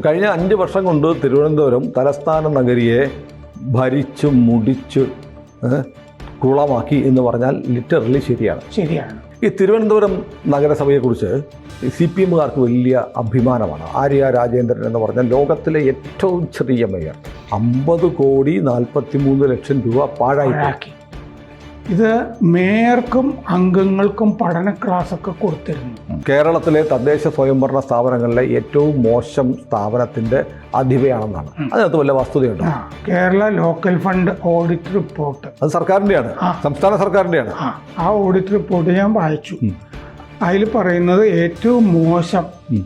കഴിഞ്ഞ അഞ്ച് വർഷം കൊണ്ട് തിരുവനന്തപുരം തലസ്ഥാന നഗരിയെ ഭരിച്ച് മുടിച്ച് കുളമാക്കി എന്ന് പറഞ്ഞാൽ ലിറ്ററലി ശരിയാണ്. ശരിയാണ്. ഈ തിരുവനന്തപുരം നഗരസഭയെക്കുറിച്ച് സി പി എമ്മുകാർക്ക് വലിയ അഭിമാനമാണ്. ആര്യ രാജേന്ദ്രൻ എന്ന് പറഞ്ഞാൽ ലോകത്തിലെ ഏറ്റവും ചെറിയ മേയർ. അമ്പത് കോടി നാൽപ്പത്തി മൂന്ന് ലക്ഷം രൂപ പാഴായി പാഴാക്കി. ഇത് മേയർക്കും അംഗങ്ങൾക്കും പഠന ക്ലാസ് ഒക്കെ കൊടുത്തിരുന്നു കേരളത്തിലെ തദ്ദേശ സ്വയംഭരണ സ്ഥാപനങ്ങളിലെ ഏറ്റവും മോശം സ്ഥാപനത്തിന്റെ അധിപയാണെന്നാണ്. അതിനകത്ത് വല്ല വസ്തുതയുണ്ട്? Kerala local fund audit report. അത് സർക്കാരിന്റെയാണ് സംസ്ഥാന സർക്കാരിന്റെയാണ് ആ ഓഡിറ്റ് റിപ്പോർട്ട് ഞാൻ വായിച്ചു. അതിൽ പറയുന്നത് ഏറ്റവും മോശം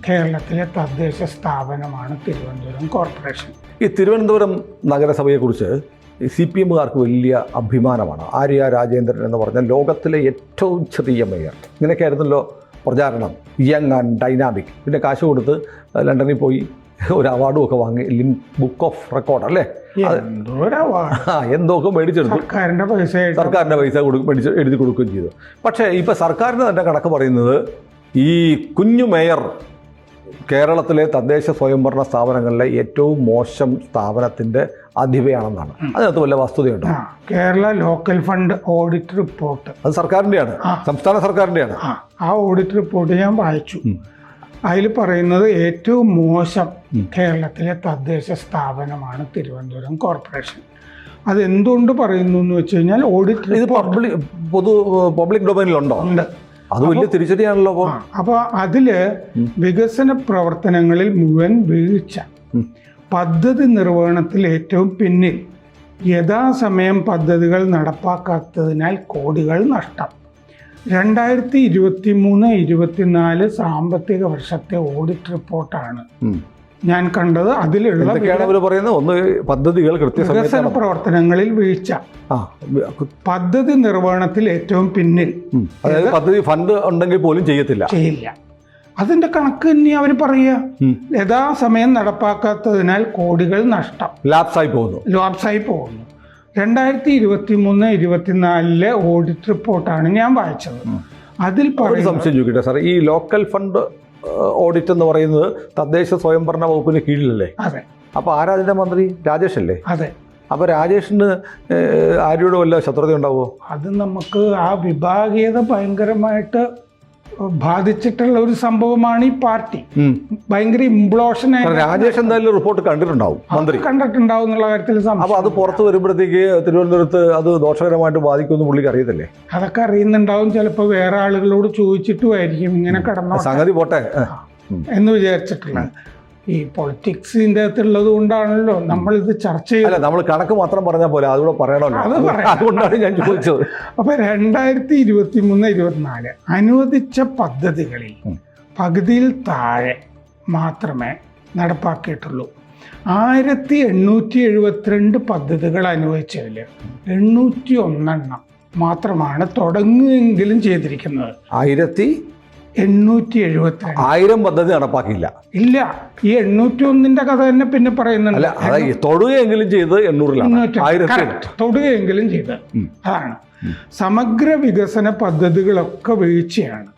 കേരളത്തിലെ തദ്ദേശ സ്ഥാപനമാണ് തിരുവനന്തപുരം കോർപ്പറേഷൻ. ഈ തിരുവനന്തപുരം നഗരസഭയെക്കുറിച്ച് സി പി എമ്മുകാർക്ക് വലിയ അഭിമാനമാണ്. ആര്യ രാജേന്ദ്രൻ എന്ന് പറഞ്ഞാൽ ലോകത്തിലെ ഏറ്റവും ചെറിയ മേയർ. ഇങ്ങനെയൊക്കെയായിരുന്നല്ലോ പ്രചാരണം യങ് ആൻഡ് ഡൈനാമിക് പിന്നെ കാശ് കൊടുത്ത് ലണ്ടനിൽ പോയി ഒരു അവാർഡും ഒക്കെ വാങ്ങി ലിൻ ബുക്ക് ഓഫ് റെക്കോർഡ് അല്ലേ? എന്തൊക്കെ മേടിച്ചെടുത്തു. സർക്കാരിന്റെ പൈസ സർക്കാരിന്റെ പൈസ കൊടുക്കും മേടിച്ച് എഴുതി കൊടുക്കുകയും ചെയ്തു. പക്ഷേ ഇപ്പോൾ സർക്കാരിന് തന്നെ കണക്ക് പറയുന്നത് ഈ കുഞ്ഞു മേയർ കേരളത്തിലെ തദ്ദേശ സ്വയംഭരണ സ്ഥാപനങ്ങളിലെ ഏറ്റവും മോശം സ്ഥാപനത്തിന്റെ അധിപയാണെന്നാണ് അതിനകത്ത് വല്ല വസ്തുതയുണ്ട്? Kerala local fund audit report. അത് സർക്കാരിന്റെയാണ്. സംസ്ഥാന സർക്കാരിന്റെയാണ്. ആ ഓഡിറ്റ് റിപ്പോർട്ട് ഞാൻ വായിച്ചു. അതിൽ പറയുന്നത് ഏറ്റവും മോശം കേരളത്തിലെ തദ്ദേശ സ്ഥാപനമാണ് തിരുവനന്തപുരം കോർപ്പറേഷൻ. അത് എന്തുകൊണ്ട് പറയുന്നു എന്ന് വെച്ച് കഴിഞ്ഞാൽ ഓഡിറ്റ് ഇത് പബ്ലിക് പൊതു പബ്ലിക് ഡൊമൈനിലുണ്ടോ? ഉണ്ട്. അത് വലിയ തിരിച്ചടിയാണല്ലോ അപ്പോൾ അപ്പോൾ അതിൽ വികസന പ്രവർത്തനങ്ങളിൽ മുഴുവൻ വീഴ്ച. പദ്ധതി നിർവഹണത്തിൽ ഏറ്റവും പിന്നിൽ യഥാസമയം പദ്ധതികൾ നടപ്പാക്കാത്തതിനാൽ കോടികൾ നഷ്ടം. രണ്ടായിരത്തി ഇരുപത്തി മൂന്ന് ഇരുപത്തിനാല് സാമ്പത്തിക വർഷത്തെ ഓഡിറ്റ് റിപ്പോർട്ടാണ്. ഞാൻ കണ്ടത് അതിലുള്ള പറയുന്നത്? ഒന്ന് പദ്ധതികൾ വികസന പ്രവർത്തനങ്ങളിൽ വീഴ്ച. പദ്ധതി നിർവഹണത്തിൽ ഏറ്റവും പിന്നിൽ. അതായത് പദ്ധതി ഫണ്ട് ഉണ്ടെങ്കിൽ പോലും ചെയ്യത്തില്ല. ചെയ്യില്ല. അതിന്റെ കണക്ക് തന്നെ അവർ പറയുക. യഥാസമയം നടപ്പാക്കാത്തതിനാൽ കോടികൾ നഷ്ടം. ലാപ്സായി പോകുന്നു. ലാപ്സായി പോകുന്നു. രണ്ടായിരത്തി ഇരുപത്തി മൂന്ന് ഇരുപത്തിനാലിലെ ഓഡിറ്റ് റിപ്പോർട്ടാണ് ഞാൻ വായിച്ചത്. അതിൽ സംശയം ചോദിക്കട്ടെ സാർ ഈ ലോക്കൽ ഫണ്ട് ഓഡിറ്റ് എന്ന് പറയുന്നത് തദ്ദേശ സ്വയംഭരണ വകുപ്പിന് കീഴിലല്ലേ? അതെ. അപ്പോൾ ആരാധന മന്ത്രി? രാജേഷ് അല്ലേ? അതെ. അപ്പോൾ രാജേഷിന് ആരോടും അല്ല വല്ല ശത്രുത ഉണ്ടാവുമോ അത് നമുക്ക് ആ വിഭാഗീയത ഭയങ്കരമായിട്ട് ബാധിച്ചിട്ടുള്ള ഒരു സംഭവമാണ് ഈ പാർട്ടി. ഭയങ്കര ഇംപ്ലോഷൻ രാജേഷ് എന്തായാലും റിപ്പോർട്ട് കണ്ടിട്ടുണ്ടാവും മന്ത്രി. കണ്ടിട്ടുണ്ടാവും എന്നുള്ള കാര്യത്തിൽ അപ്പോൾ അത് പുറത്ത് വരുമ്പോഴത്തേക്ക് തിരുവനന്തപുരത്ത് അത് ദോഷകരമായിട്ട് ബാധിക്കുമെന്ന് പുള്ളിക്ക് അറിയത്തില്ലേ? അതൊക്കെ അറിയുന്നുണ്ടാവും ചിലപ്പോൾ വേറെ ആളുകളോട് ചോദിച്ചിട്ടുമായിരിക്കും ഇങ്ങനെ കടന്നു സംഗതി പോട്ടെ. എന്ന് വിചാരിച്ചിട്ടുള്ള ഈ പൊളിറ്റിക്സിന്റെ അകത്തുള്ളത് കൊണ്ടാണല്ലോ നമ്മൾ ഇത് ചർച്ച ചെയ്ത് അല്ല നമ്മൾ കണക്ക് മാത്രം പറഞ്ഞാൽ പോലെ അതുകൂടെ പറയണമല്ലോ. അത് പറയാം. അതുകൊണ്ടാണ് ഞാൻ ചോദിച്ചത്. അപ്പൊ രണ്ടായിരത്തി ഇരുപത്തി മൂന്ന് ഇരുപത്തിനാല് അനുവദിച്ച പദ്ധതികളിൽ പകുതിയിൽ താഴെ മാത്രമേ നടപ്പാക്കിയിട്ടുള്ളൂ. ആയിരത്തി എണ്ണൂറ്റി എഴുപത്തിരണ്ട് പദ്ധതികൾ അനുവദിച്ചതിൽ എണ്ണൂറ്റി ഒന്നെണ്ണം മാത്രമാണ് തുടങ്ങുകയെങ്കിലും ചെയ്തിരിക്കുന്നത്. ആയിരത്തി എണ്ണൂറ്റി എഴുപത്തി ആയിരം പദ്ധതി നടപ്പാക്കിയില്ല. ഇല്ല ഈ എണ്ണൂറ്റി ഒന്നിന്റെ കഥ തന്നെ പിന്നെ പറയുന്നുണ്ട്. തൊടുകയെങ്കിലും ചെയ്ത് എണ്ണൂറിലാണ്. തൊടുകയെങ്കിലും ചെയ്ത് അതാണ്. സമഗ്ര വികസന പദ്ധതികളൊക്കെ വീഴ്ചയാണ്.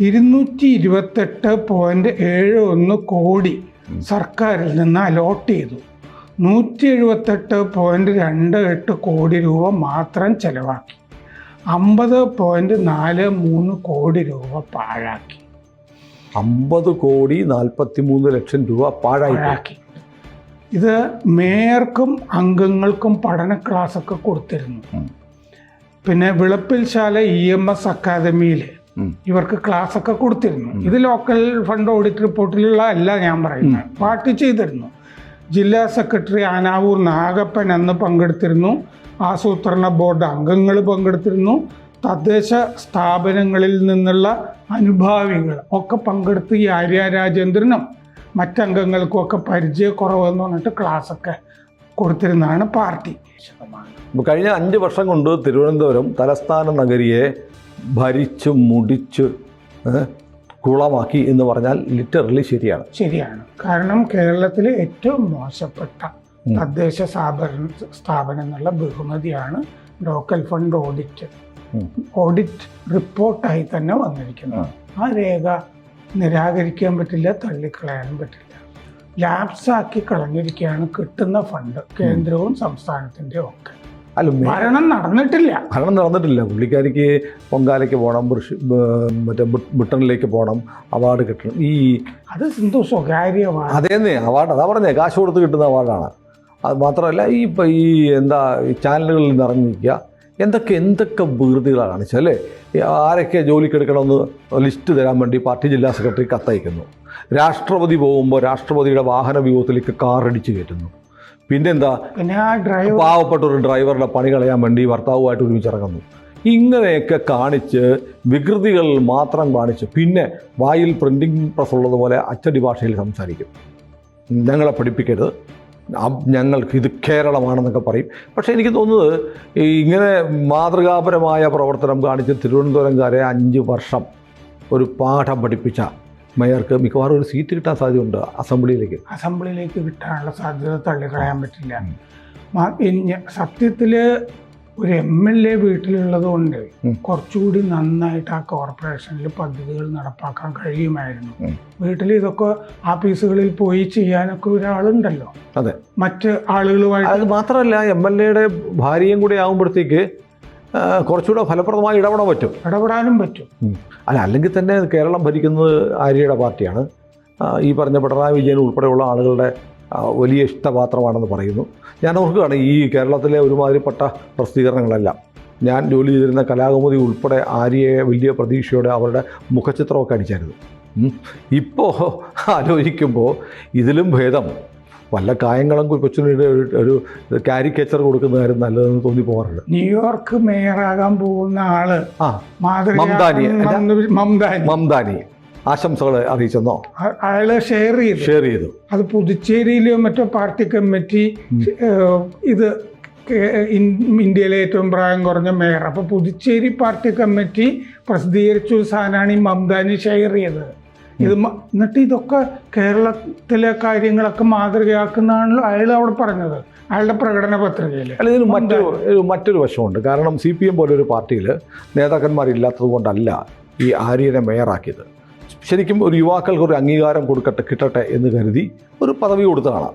ഇരുന്നൂറ്റി ഇരുപത്തെട്ട് പോയിന്റ് ഏഴ് ഒന്ന് കോടി സർക്കാരിൽ നിന്ന് അലോട്ട് ചെയ്തു. നൂറ്റി എഴുപത്തെട്ട് പോയിന്റ് രണ്ട് എട്ട് കോടി രൂപ മാത്രം ചെലവാക്കി. അമ്പത് പോയിന്റ് നാല് മൂന്ന് കോടി രൂപ പാഴാക്കി. അമ്പത് കോടി നാൽപ്പത്തി മൂന്ന് ലക്ഷം രൂപ. പാഴാക്കി. ഇത് മേയർക്കും അംഗങ്ങൾക്കും പഠന ക്ലാസ് ഒക്കെ കൊടുത്തിരുന്നു പിന്നെ പിന്നെ വിളപ്പിൽശാല ഇ എം എസ് അക്കാദമിയിൽ ഇവർക്ക് ക്ലാസ് ഒക്കെ കൊടുത്തിരുന്നു ഇത് ലോക്കൽ ഫണ്ട് ഓഡിറ്റ് റിപ്പോർട്ടിലുള്ള അല്ല ഞാൻ പറയുന്നത്. പാർട്ടി ചെയ്തിരുന്നു. ജില്ലാ സെക്രട്ടറി ആനാവൂർ നാഗപ്പൻ അന്ന് പങ്കെടുത്തിരുന്നു. ആസൂത്രണ ബോർഡ് അംഗങ്ങൾ പങ്കെടുത്തിരുന്നു. തദ്ദേശ സ്ഥാപനങ്ങളിൽ നിന്നുള്ള അനുഭാവികൾ ഒക്കെ പങ്കെടുത്ത് ഈ ആര്യ രാജേന്ദ്രനും മറ്റംഗങ്ങൾക്കും ഒക്കെ പരിചയക്കുറവെന്ന് പറഞ്ഞിട്ട് ക്ലാസ് ഒക്കെ കൊടുത്തിരുന്നതാണ് പാർട്ടി. കഴിഞ്ഞ അഞ്ച് വർഷം കൊണ്ട് തിരുവനന്തപുരം തലസ്ഥാന നഗരിയെ ഭരിച്ചു മുടിച്ച് കുളമാക്കി എന്ന് പറഞ്ഞാൽ ലിറ്ററലി ശരിയാണ്. ശരിയാണ്. കാരണം കേരളത്തിലെ ഏറ്റവും മോശപ്പെട്ട തദ്ദേശ സ്ഥാപന സ്ഥാപനം എന്നുള്ള ബഹുമതിയാണ് ലോക്കൽ ഫണ്ട് ഓഡിറ്റ്. ഓഡിറ്റ് റിപ്പോർട്ടായി തന്നെ വന്നിരിക്കുന്നത്. ആ. രേഖ നിരാകരിക്കാൻ പറ്റില്ല തള്ളിക്കളയാനും പറ്റില്ല. ലാപ്സാക്കി കളഞ്ഞിരിക്കുകയാണ് കിട്ടുന്ന ഫണ്ട് കേന്ദ്രവും സംസ്ഥാനത്തിന്റെയും ഒക്കെ. അല്ല മരണം നടന്നിട്ടില്ല. മരണം നടന്നിട്ടില്ല. പുള്ളിക്കാരിക്ക് പൊങ്കാലയ്ക്ക് പോകണം ബ്രിഷ് മറ്റേ ബ്രി- ബ്രിട്ടനിലേക്ക് പോകണം അവാർഡ് കിട്ടണം. ഈ അത് സിന്ധു സ്വകാര്യമാണ്. അതേന്നേ അവാർഡ് അതാ പറഞ്ഞേ കാശ് കൊടുത്ത് കിട്ടുന്ന അവാർഡാണ്. അത് മാത്രമല്ല ഈ ഇപ്പം ഈ എന്താ ഈ ചാനലുകളിൽ നിറഞ്ഞിരിക്കുക എന്തൊക്കെ എന്തൊക്കെ വികൃതികളാണ് കാണിച്ചത് അല്ലേ? ആരൊക്കെ ജോലിക്ക് എടുക്കണമെന്ന് ലിസ്റ്റ് തരാൻ വേണ്ടി പാർട്ടി ജില്ലാ സെക്രട്ടറി കത്തയക്കുന്നു. രാഷ്ട്രപതി പോകുമ്പോൾ രാഷ്ട്രപതിയുടെ വാഹന വ്യൂഹത്തിലേക്ക് കാറടിച്ച് കയറ്റുന്നു. പിന്നെന്താ? പിന്നെ ആ ഡ്രൈവർ പാവപ്പെട്ട ഒരു ഡ്രൈവറുടെ പണി കളയാൻ വേണ്ടി ഭർത്താവുമായിട്ട് ഒരുമിച്ചിറങ്ങുന്നു. ഇങ്ങനെയൊക്കെ കാണിച്ച് വികൃതികൾ മാത്രം കാണിച്ച് പിന്നെ വായിൽ പ്രിന്റിംഗ് പ്രസ് ഉള്ളതുപോലെ അച്ചടി ഭാഷയിൽ സംസാരിക്കും. ഞങ്ങളെ പഠിപ്പിക്കരുത്. ഞങ്ങൾക്ക് ഇത് കേരളമാണെന്നൊക്കെ പറയും. പക്ഷേ എനിക്ക് തോന്നുന്നത് ഈ ഇങ്ങനെ മാതൃകാപരമായ പ്രവർത്തനം കാണിച്ച് തിരുവനന്തപുരംകാരെ അഞ്ച് വർഷം ഒരു പാഠം പഠിപ്പിച്ച മേയർക്ക് മിക്കവാറും ഒരു സീറ്റ് കിട്ടാൻ സാധ്യതയുണ്ട് അസംബ്ലിയിലേക്ക്. അസംബ്ലിയിലേക്ക് കിട്ടാനുള്ള സാധ്യത തള്ളിക്കളയാൻ പറ്റില്ല. സത്യത്തിൽ ഒരു എം എൽ എ വീട്ടിലുള്ളത് കൊണ്ട് കുറച്ചുകൂടി നന്നായിട്ട് ആ കോർപ്പറേഷനിൽ പദ്ധതികൾ നടപ്പാക്കാൻ കഴിയുമായിരുന്നു. വീട്ടിൽ ഇതൊക്കെ ആഫീസുകളിൽ പോയി ചെയ്യാനൊക്കെ ഒരാളുണ്ടല്ലോ. അതെ. മറ്റ് ആളുകളുമായിട്ട് അത് മാത്രമല്ല എം എൽ എയുടെ ഭാര്യയും കൂടി ആകുമ്പോഴത്തേക്ക് കുറച്ചുകൂടെ ഫലപ്രദമായി ഇടപെടാൻ പറ്റും. ഇടപെടാനും പറ്റും. അല്ല അല്ലെങ്കിൽ തന്നെ കേരളം ഭരിക്കുന്നത് ആര്യയുടെ പാർട്ടിയാണ്. ഈ പറഞ്ഞ പിണറായി വിജയൻ ഉൾപ്പെടെയുള്ള ആളുകളുടെ വലിയ ഇഷ്ടപാത്രമാണെന്ന് പറയുന്നു. ഞാൻ ഓർക്കുകയാണ് ഈ കേരളത്തിലെ ഒരുമാതിരിപ്പെട്ട പ്രസിദ്ധീകരണങ്ങളെല്ലാം. ഞാൻ ജോലി ചെയ്തിരുന്ന കലാകുമുദി ഉൾപ്പെടെ ആര്യയെ വലിയ പ്രതീക്ഷയോടെ അവരുടെ മുഖചിത്രമൊക്കെ അടിച്ചായിരുന്നു. ഇപ്പോൾ ആലോചിക്കുമ്പോൾ ഇതിലും ഭേദം. വല്ല കായംകുളം കൊച്ചുണ്ണിയുടെ ഒരു ഒരു കാരിക്കേച്ചർ കൊടുക്കുന്നതായിരുന്നു നല്ലതെന്ന് തോന്നി പോകാറുണ്ട്. ന്യൂയോർക്ക് മേയറാകാൻ പോകുന്ന ആൾ ആ മംദാനി, മംദാനി. മംദാനി. ആശംസകൾ അറിയിച്ചെന്നോ? അയാൾ ഷെയർ ചെയ്തു. ഷെയർ ചെയ്തു. അത് പുതുച്ചേരിയിലെയോ മറ്റോ പാർട്ടി കമ്മിറ്റി ഇത് ഇന്ത്യയിലെ ഏറ്റവും പ്രായം കുറഞ്ഞ മേയർ. അപ്പോൾ പുതുച്ചേരി പാർട്ടി കമ്മിറ്റി പ്രസിദ്ധീകരിച്ച ഒരു സാധനമാണ് ഈ മംദാനി ഷെയർ ചെയ്തത്. ഇത് എന്നിട്ട് ഇതൊക്കെ കേരളത്തിലെ കാര്യങ്ങളൊക്കെ മാതൃകയാക്കുന്നതാണല്ലോ അയാൾ അവിടെ പറഞ്ഞത്. അയാളുടെ പ്രകടന പത്രികയിൽ അല്ല ഇതിന് മറ്റൊരു മറ്റൊരു വശമുണ്ട്. കാരണം സി പി എം പോലൊരു പാർട്ടിയിൽ നേതാക്കന്മാരില്ലാത്തത് കൊണ്ടല്ല ഈ ആര്യനെ മേയറാക്കിയത്. ശരിക്കും ഒരു യുവാക്കൾക്ക് ഒരു അംഗീകാരം കൊടുക്കട്ടെ കിട്ടട്ടെ എന്ന് കരുതി ഒരു പദവി കൊടുത്തതാണ്.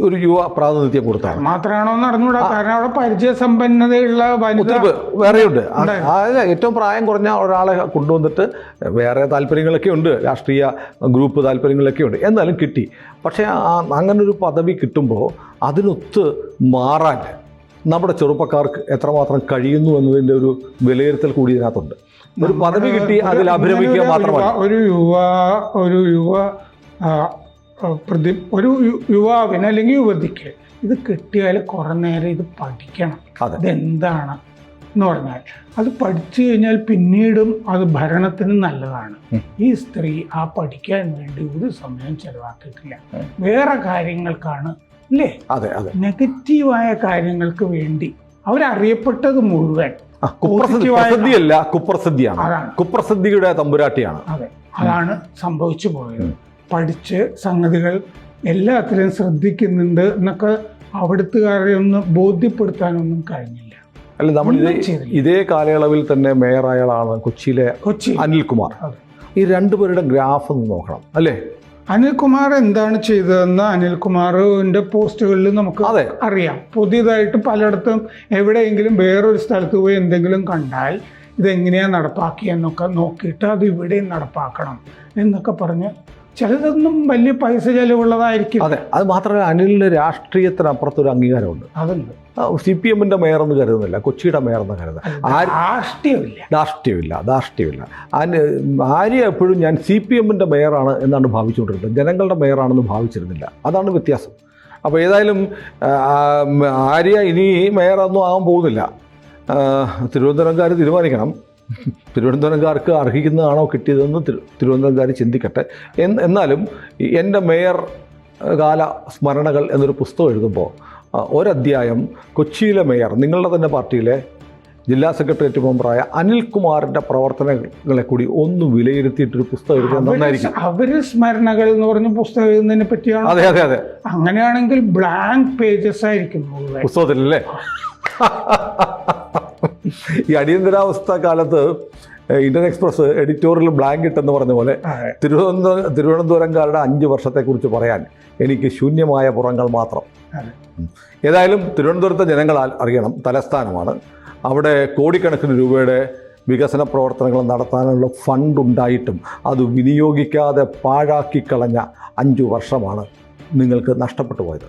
ഒരു യുവ പ്രാതിനിധ്യം കൊടുത്താണ്. മാത്രമാണോ അറിഞ്ഞൂടാ. കാരണം അവിടെ പരിചയസമ്പന്നതയുള്ള ഒത്തിരി വേറെയുണ്ട്. അതായത് ഏറ്റവും പ്രായം കുറഞ്ഞ ഒരാളെ കൊണ്ടുവന്നിട്ട് വേറെ താല്പര്യങ്ങളൊക്കെ ഉണ്ട്. രാഷ്ട്രീയ ഗ്രൂപ്പ് താല്പര്യങ്ങളൊക്കെ ഉണ്ട്. എന്നാലും കിട്ടി. പക്ഷേ അങ്ങനൊരു പദവി കിട്ടുമ്പോൾ അതിനൊത്ത് മാറാൻ നമ്മുടെ ചെറുപ്പക്കാർക്ക് എത്രമാത്രം കഴിയുന്നു എന്നതിന്റെ ഒരു വിലയിരുത്തൽ കൂടി ഇതിനകത്തുണ്ട്. ഒരു പദവി കിട്ടി അതിൽ അഭിരമിക്കുക മാത്രമല്ല. ഒരു യുവ ഒരു യുവ പ്രതി ഒരു യുവാവിന് അല്ലെങ്കിൽ യുവതിക്ക് ഇത് കിട്ടിയാൽ കുറെ നേരം ഇത് പഠിക്കണം. അതെന്താണ് എന്ന് പറഞ്ഞാൽ അത് പഠിച്ചു കഴിഞ്ഞാൽ പിന്നീടും അത് ഭരണത്തിന് നല്ലതാണ്. ഈ സ്ത്രീ ആ പഠിക്കാൻ വേണ്ടി ഒരു സമയം ചെലവാക്കിയിട്ടില്ല. വേറെ കാര്യങ്ങൾക്കാണ് അല്ലേ? നെഗറ്റീവായ കാര്യങ്ങൾക്ക് വേണ്ടി അവരറിയപ്പെട്ടത് മുഴുവൻ. കുപ്രസിദ്ധിയല്ല കുപ്രസിദ്ധി. കുപ്രസിദ്ധിയാണ്. കുപ്രസിദ്ധിയുടെ തമ്പുരാട്ടിയാണ്. അതെ. അതാണ് സംഭവിച്ചു പോയത്. പഠിച്ച് സംഗതികൾ എല്ലാത്തിലും ശ്രദ്ധിക്കുന്നുണ്ട് എന്നൊക്കെ അവിടുത്തുകാരെ ഒന്ന് ബോധ്യപ്പെടുത്താനൊന്നും കഴിഞ്ഞില്ല. അല്ല നമ്മൾ ഇതേ കാലയളവിൽ തന്നെ മേയറായ ആളാണ് കൊച്ചിയിലെ കൊച്ചി അനിൽകുമാർ ഈ രണ്ടുപേരുടെ ഗ്രാഫ് ഒന്ന് നോക്കണം അല്ലേ? അനിൽകുമാർ എന്താണ് ചെയ്തതെന്ന് അനിൽകുമാറിന്റെ പോസ്റ്റുകളിൽ നമുക്ക് അറിയാം. പുതിയതായിട്ട് പലയിടത്തും എവിടെയെങ്കിലും വേറൊരു സ്ഥലത്ത് പോയി എന്തെങ്കിലും കണ്ടാൽ ഇതെങ്ങനെയാണ് നടപ്പാക്കിയെന്നൊക്കെ നോക്കിയിട്ട് അത് ഇവിടെയും നടപ്പാക്കണം എന്നൊക്കെ പറഞ്ഞ് ചിലതൊന്നും വലിയ പൈസ ചെലവുള്ളതായിരിക്കും. അതെ അത് മാത്രമല്ല അനിലിന് രാഷ്ട്രീയത്തിനപ്പുറത്തൊരു അംഗീകാരമുണ്ട്. അതുണ്ട് സി പി എമ്മിന്റെ മേയറെന്ന് കരുതുന്നില്ല കൊച്ചിയുടെ മേയറെന്ന് കരുതുന്നത് ആര് രാഷ്ട്രീയമില്ല. ധാർഷ്ട്യമില്ല ധാർഷ്ട്യമില്ല ആര്യ എപ്പോഴും ഞാൻ സി പി എമ്മിന്റെ മേയറാണ് എന്നാണ് ഭാവിച്ചുകൊണ്ടിരുന്നത്. ജനങ്ങളുടെ മേയറാണെന്ന് ഭാവിച്ചിരുന്നില്ല. അതാണ് വ്യത്യാസം. അപ്പോൾ ഏതായാലും ആര്യ ഇനി മേയറൊന്നും ആകാൻ പോകുന്നില്ല. തിരുവനന്തപുരംകാർ തീരുമാനിക്കണം. തിരുവനന്തപുരംകാർക്ക് അർഹിക്കുന്നതാണോ കിട്ടിയതെന്ന് തിരു- തിരുവനന്തപുരംകാർ ചിന്തിക്കട്ടെ. എന്ന് എന്നാലും എന്റെ മേയർ കാല സ്മരണകൾ എന്നൊരു പുസ്തകം എഴുതുമ്പോൾ ഒരധ്യായം കൊച്ചിയിലെ മേയർ നിങ്ങളുടെ തന്നെ പാർട്ടിയിലെ ജില്ലാ സെക്രട്ടേറിയറ്റ് മെമ്പറായ അനിൽകുമാറിന്റെ പ്രവർത്തനങ്ങളെ കൂടി ഒന്ന് വിലയിരുത്തിയിട്ടൊരു പുസ്തകം എഴുതാൻ നന്നായിരിക്കും. അവർ സ്മരണകൾ എന്ന് പറഞ്ഞ പുസ്തകം എഴുതുന്നതിനെ പറ്റിയാണ്. അതെ അതെ അതെ. അങ്ങനെയാണെങ്കിൽ ബ്ലാങ്ക് പേജസ് ആയിരിക്കും പുസ്തകത്തിലല്ലേ? ഈ അടിയന്തരാവസ്ഥ കാലത്ത് ഇന്ത്യൻ എക്സ്പ്രസ് എഡിറ്റോറിയൽ ബ്ലാങ്കറ്റ് എന്ന് പറഞ്ഞ പോലെ തിരുവനന്തപുരം തിരുവനന്തപുരംകാരുടെ അഞ്ച് വർഷത്തെക്കുറിച്ച് പറയാൻ എനിക്ക് ശൂന്യമായ പുറങ്ങൾ മാത്രം. ഏതായാലും തിരുവനന്തപുരത്തെ ജനങ്ങളാൽ അറിയണം തലസ്ഥാനമാണ്. അവിടെ കോടിക്കണക്കിന് രൂപയുടെ വികസന പ്രവർത്തനങ്ങൾ നടത്താനുള്ള ഫണ്ട് ഉണ്ടായിട്ടും അത് വിനിയോഗിക്കാതെ പാഴാക്കി കളഞ്ഞ അഞ്ചു വർഷമാണ് നിങ്ങൾക്ക് നഷ്ടപ്പെട്ടു പോയത്.